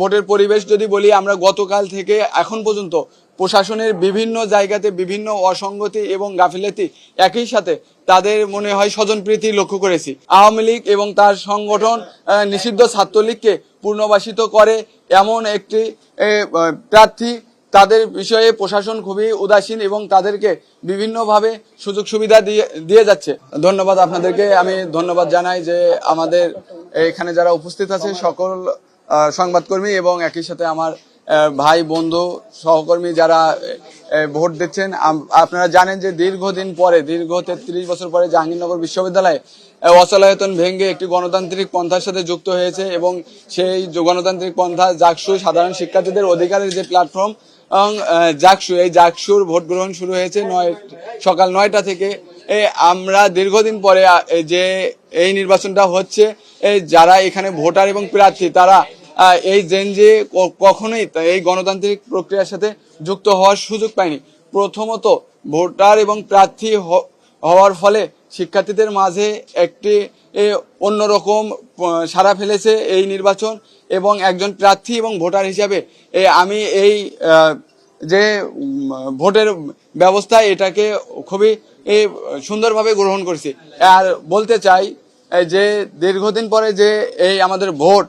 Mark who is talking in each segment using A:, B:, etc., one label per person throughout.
A: ভোটের পরিবেশ যদি বলি, আমরা গতকাল থেকে এখন পর্যন্ত প্রশাসনের বিভিন্ন জায়গাতে বিভিন্ন অসঙ্গতি এবং গাফিলতি একই সাথে তাদের মনে হয় স্বজনপ্রীতি লক্ষ্য করেছি। আওয়ামী লীগ এবং তার সংগঠন নিষিদ্ধ ছাত্রলীগকে পুনর্বাসিত করে এমন একটি প্রার্থী তাদের বিষয়ে প্রশাসন খুবই উদাসীন এবং তাদেরকে বিভিন্নভাবে সুযোগ সুবিধা দিয়ে দিয়ে যাচ্ছে। ধন্যবাদ আপনাদেরকে। আমি ধন্যবাদ জানাই যে আমাদের এখানে যারা উপস্থিত আছে সকল সংবাদকর্মী এবং একই সাথে আমার ভাই, বন্ধু, সহকর্মী যারা ভোট দিচ্ছেন আপনারা জানেন যে দীর্ঘদিন পরে, দীর্ঘ তেত্রিশ বছর পরে জাহাঙ্গীরনগর বিশ্ববিদ্যালয়ে অচলায়তন ভেঙে একটি গণতান্ত্রিক পন্থার সাথে যুক্ত হয়েছে এবং সেই গণতান্ত্রিক পন্থা জাকসু, সাধারণ শিক্ষার্থীদের অধিকারের যে প্ল্যাটফর্ম জাকসু, এই জাকসুর ভোট গ্রহণ শুরু হয়েছে নয়, সকাল নয়টা থেকে আমরা দীর্ঘদিন পরে যে এই নির্বাচনটা হচ্ছে যারা এখানে ভোটার এবং প্রার্থী, তারা এই জেনজে কখনোই এই গণতান্ত্রিক প্রক্রিয়ার সাথে যুক্ত হওয়ার সুযোগ পায়নি। প্রথমত, ভোটার এবং প্রার্থী হওয়ার ফলে শিক্ষার্থীদের মাঝে একটি অন্যরকম সাড়া ফেলেছে এই নির্বাচন এবং একজন প্রার্থী এবং ভোটার হিসাবে আমি এই যে ভোটের ব্যবস্থা এটাকে খুবই সুন্দরভাবে গ্রহণ করছি। আর বলতে চাই যে দীর্ঘদিন পরে যে এই আমাদের ভোট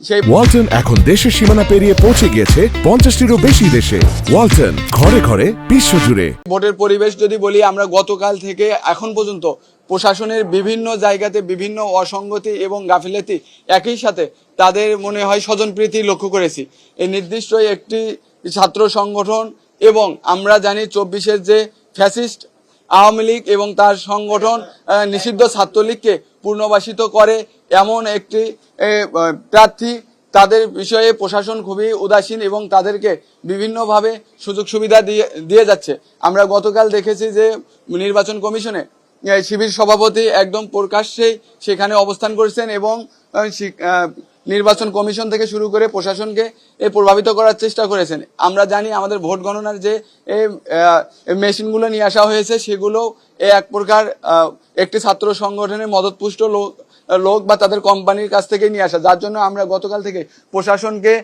A: সেই
B: ওয়ালটন এখন দেশের সীমানা পেরিয়ে পৌঁছে গিয়েছে পঞ্চাশটিরও বেশি দেশে। ওয়ালটন ঘরে ঘরে বিশ্বজুড়ে।
A: ভোটের পরিবেশ যদি বলি আমরা গতকাল থেকে এখন পর্যন্ত প্রশাসনের বিভিন্ন জায়গাতে বিভিন্ন অসঙ্গতি এবং গাফিলতি একই সাথে তাদের মনে হয় স্বজনপ্রীতি লক্ষ্য করেছি। এই নির্দিষ্ট একটি ছাত্র সংগঠন এবং আমরা জানি চব্বিশের যে ফ্যাসিস্ট আওয়ামী লীগ এবং তার সংগঠন নিষিদ্ধ ছাত্রলীগকে পুনর্বাসিত করে এমন একটি প্রার্থী। তাদের বিষয়ে প্রশাসন খুবই উদাসীন এবং তাদেরকে বিভিন্নভাবে সুযোগ সুবিধা দিয়ে দিয়ে যাচ্ছে। আমরা গতকাল দেখেছি যে নির্বাচন কমিশনে শিবির সভাপতি একদম প্রকাশ্যেই সেখানে অবস্থান করেছেন এবং নির্বাচন কমিশন থেকে শুরু করে প্রশাসনকে প্রভাবিত করার চেষ্টা করেছেন। আমরা জানি আমাদের ভোট গণনার যে মেশিনগুলো নিয়ে আসা হয়েছে, সেগুলো এক প্রকার একটি ছাত্র সংগঠনের মদতপুষ্ট লোক লোক বা তাদের কোম্পানির কাছ থেকে নিয়ে আসা। যার জন্য আমরা গতকাল থেকে প্রশাসনকে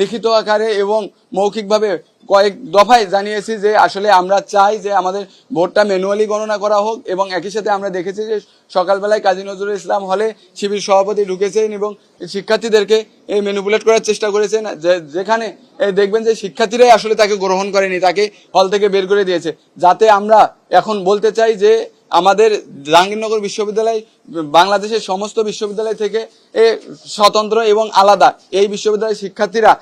A: লিখিত আকারে এবং মৌখিকভাবে কয়েক দফায় জানিয়েছি যে আসলে আমরা চাই যে আমাদের ভোটটা ম্যানুয়ালি গণনা করা হোক এবং একই সাথে আমরা দেখেছি যে সকালবেলায় কাজী নজরুল ইসলাম হলে শিবির সভাপতি ঢুকেছেন এবং শিক্ষার্থীদেরকে এই ম্যানুপুলেট করার চেষ্টা করেছেন, যে- যেখানে দেখবেন যে শিক্ষার্থীরাই আসলে তাকে গ্রহণ করেনি, তাকে হল থেকে বের করে দিয়েছে। যাতে আমরা এখন বলতে চাই যে আমাদের জাহাঙ্গীরনগর বিশ্ববিদ্যালয়, বাংলাদেশের সমস্ত বিশ্ববিদ্যালয় থেকে এ স্বতন্ত্র এবং আলাদা এই বিশ্ববিদ্যালয়ের শিক্ষার্থীরা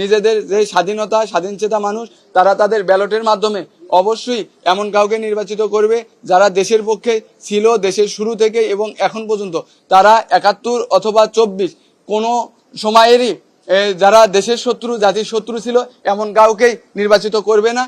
A: নিজেদের যে স্বাধীনতা, স্বাধীনচেতা মানুষ, তারা তাদের ব্যালটের মাধ্যমে অবশ্যই এমন কাউকে নির্বাচিত করবে যারা দেশের পক্ষে ছিল, দেশের শুরু থেকে এবং এখন পর্যন্ত। তারা একাত্তর অথবা চব্বিশ, কোনো সময়েরই যারা দেশের শত্রু, জাতির শত্রু ছিল, এমন কাউকেই নির্বাচিত করবে না।